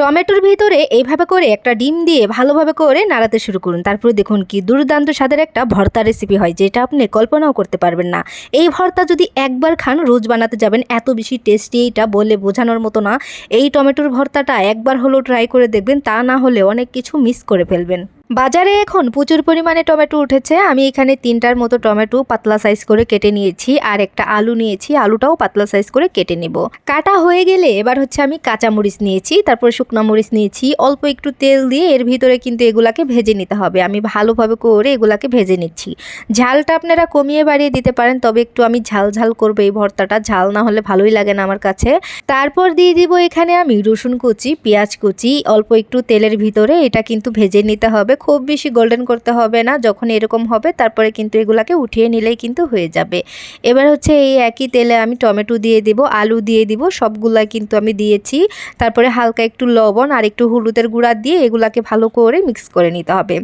টমেটোর ভিতরে এইভাবে করে একটা ডিম দিয়ে ভালোভাবে করে নাড়াতে শুরু করুন। তারপরে দেখুন কি দুর্দান্ত স্বাদের একটা ভর্তা রেসিপি হয়, যেটা আপনি কল্পনাও করতে পারবেন না। এই ভর্তা যদি একবার খান, রোজ বানাতে যাবেন, এত বেশি টেস্টি এইটা বলে বোঝানোর মতো না। এই টমেটোর ভর্তাটা একবার হলেও ট্রাই করে দেখবেন, তা না হলে অনেক কিছু মিস করে ফেলবেন। বাজারে এখন প্রচুর পরিমাণে টমেটো উঠেছে। আমি এখানে তিনটার মতো টমেটো পাতলা সাইজ করে কেটে নিয়েছি আর একটা আলু নিয়েছি। আলুটাও পাতলা সাইজ করে কেটে নেব। কাটা হয়ে গেলে এবার হচ্ছে আমি কাঁচা মরিচ নিয়েছি, তারপর শুকনো মরিচ নিয়েছি। অল্প একটু তেল দিয়ে এর ভিতরে কিন্তু এগুলাকে ভেজে নিতে হবে। আমি ভালোভাবে করে এগুলাকে ভেজে নিচ্ছি। ঝালটা আপনারা কমিয়ে বাড়িয়ে দিতে পারেন, তবে একটু আমি ঝাল ঝাল করব এই ভর্তাটা। ঝাল না হলে ভালোই লাগে না আমার কাছে। তারপর দিয়ে দিব এখানে আমি রসুন কুচি, পেঁয়াজ কুচি। অল্প একটু তেলের ভিতরে এটা কিন্তু ভেজে নিতে হবে। খুব বেশি গোল্ডেন করতে হবে না, যখন এরকম হবে তারপরে কিন্তু এগুলাকে উঠিয়ে নিলেই কিন্তু হয়ে যাবে। এবার হচ্ছে এই একই তেলে আমি টমেটো দিয়ে দিব, আলু দিয়ে দিব সবগুলা কিন্তু আমি দিয়েছি। তারপরে হালকা একটু লবণ আর একটু হলুদের গুঁড়া দিয়ে এগুলাকে ভালো করে মিক্স করে নিতে হবে।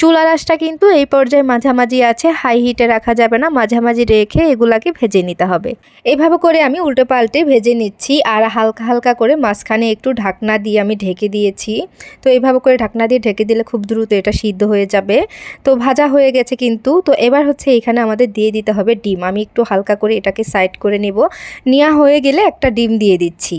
চুলা রাসটা কিন্তু এই পর্যায়ে মাঝামাঝি আছে হাই হিটে রাখা যাবে না, মাঝামাঝি রেখে এগুলাকে ভেজে নিতে হবে। এইভাবে করে আমি উল্টে পাল্টে ভেজে নিচ্ছি আর হালকা হালকা করে মাঝখানে একটু ঢাকনা দিয়ে আমি ঢেকে দিয়েছি। তো এইভাবে করে ঢাকনা দিয়ে ঢেকে দিলে খুব দ্রুত এটা সিদ্ধ হয়ে যাবে। তো ভাজা হয়ে গেছে কিন্তু। তো এবার হচ্ছে এখানে আমাদের দিয়ে দিতে হবে ডিম। আমি একটু হালকা করে এটাকে সাইড করে নেব। নেওয়া হয়ে গেলে একটা ডিম দিয়ে দিচ্ছি।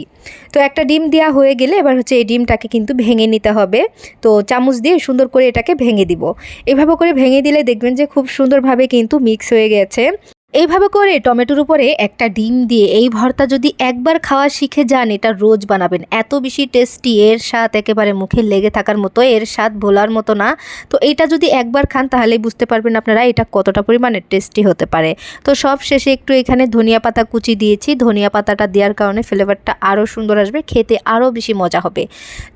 তো একটা ডিম দেওয়া হয়ে গেলে এবার হচ্ছে এই ডিমটাকে কিন্তু ভেঙে নিতে হবে। তো চামচ দিয়ে সুন্দর করে এটাকে ভেঙে দিব। এভাবে করে ভেঙে দিলে দেখবেন যে খুব সুন্দরভাবে কিন্তু মিক্স হয়ে গেছে। এইভাবে করে টমেটোর উপরে একটা ডিম দিয়ে এই ভর্তা যদি একবার খাওয়া শিখে যান, এটা রোজ বানাবেন। এত বেশি টেস্টি এর স্বাদ একেবারে মুখে লেগে থাকার মতো, এর স্বাদ ভোলার মতো না। তো এটা যদি একবার খান, তাহলেই বুঝতে পারবেন আপনারা এটা কতটা পরিমাণে টেস্টি হতে পারে। তো সব শেষে একটু এখানে ধনিয়া পাতা কুচি দিয়েছি। ধনিয়া পাতাটা দেওয়ার কারণে ফ্লেভারটা আরও সুন্দর আসবে, খেতে আরও বেশি মজা হবে।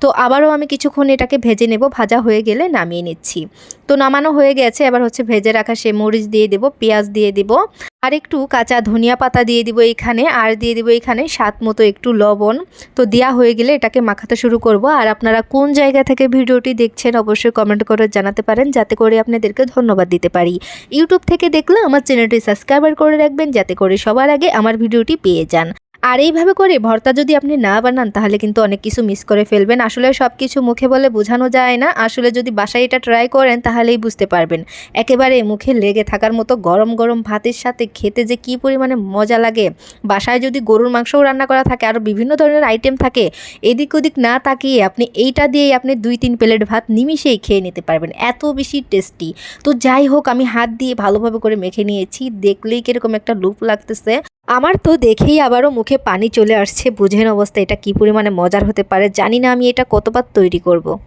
তো আবারও আমি কিছুক্ষণ এটাকে ভেজে নেব, ভাজা হয়ে গেলে নামিয়ে নিচ্ছি। তো নামানো হয়ে গেছে, এবার হচ্ছে ভেজে রাখা সে মরিচ দিয়ে দেবো, পেঁয়াজ দিয়ে দেব। আর একটু কাঁচা ধনিয়া পাতা দিয়ে দিব এখানে আর দিয়ে দিব এখানে স্বাদ মতো একটু লবণ। তো দেওয়া হয়ে গেলে এটাকে মাখাতে শুরু করব। আর আপনারা কোন জায়গা থেকে ভিডিওটি দেখছেন অবশ্যই কমেন্ট করে জানাতে পারেন, যাতে করে আপনাদেরকে ধন্যবাদ দিতে পারি। ইউটিউব থেকে দেখলে আমার চ্যানেলটি সাবস্ক্রাইবার করে রাখবেন, যাতে করে সবার আগে আমার ভিডিওটি পেয়ে যান। আর এইভাবে করে ভর্তা যদি আপনি না বানান, তাহলে কিন্তু অনেক কিছু মিস করে ফেলবেন। আসলে সব কিছু মুখে বলে বোঝানো যায় না। আসলে যদি বাসায় এটা ট্রাই করেন, তাহলেই বুঝতে পারবেন। একেবারে মুখে লেগে থাকার মতো গরম গরম ভাতের সাথে খেতে যে কী পরিমাণে মজা লাগে। বাসায় যদি গরুর মাংসও রান্না করা থাকে আরও বিভিন্ন ধরনের আইটেম থাকে, এদিক ওদিক না তাকিয়ে আপনি এইটা দিয়েই আপনি দুই তিন প্লেট ভাত নিমিশেই খেয়ে নিতে পারবেন। এত বেশি টেস্টি তো যাই হোক, আমি হাত দিয়ে ভালোভাবে করে মেখে নিয়েছি। দেখলেই কীরকম একটা লুপ লাগতেছে। আমার তো দেখেই আবারও মুখে পানি চলে আসছে, বুঝেন অবস্থা, এটা কী পরিমাণে মজার হতে পারে, জানি না আমি এটা কতবার তৈরি করব।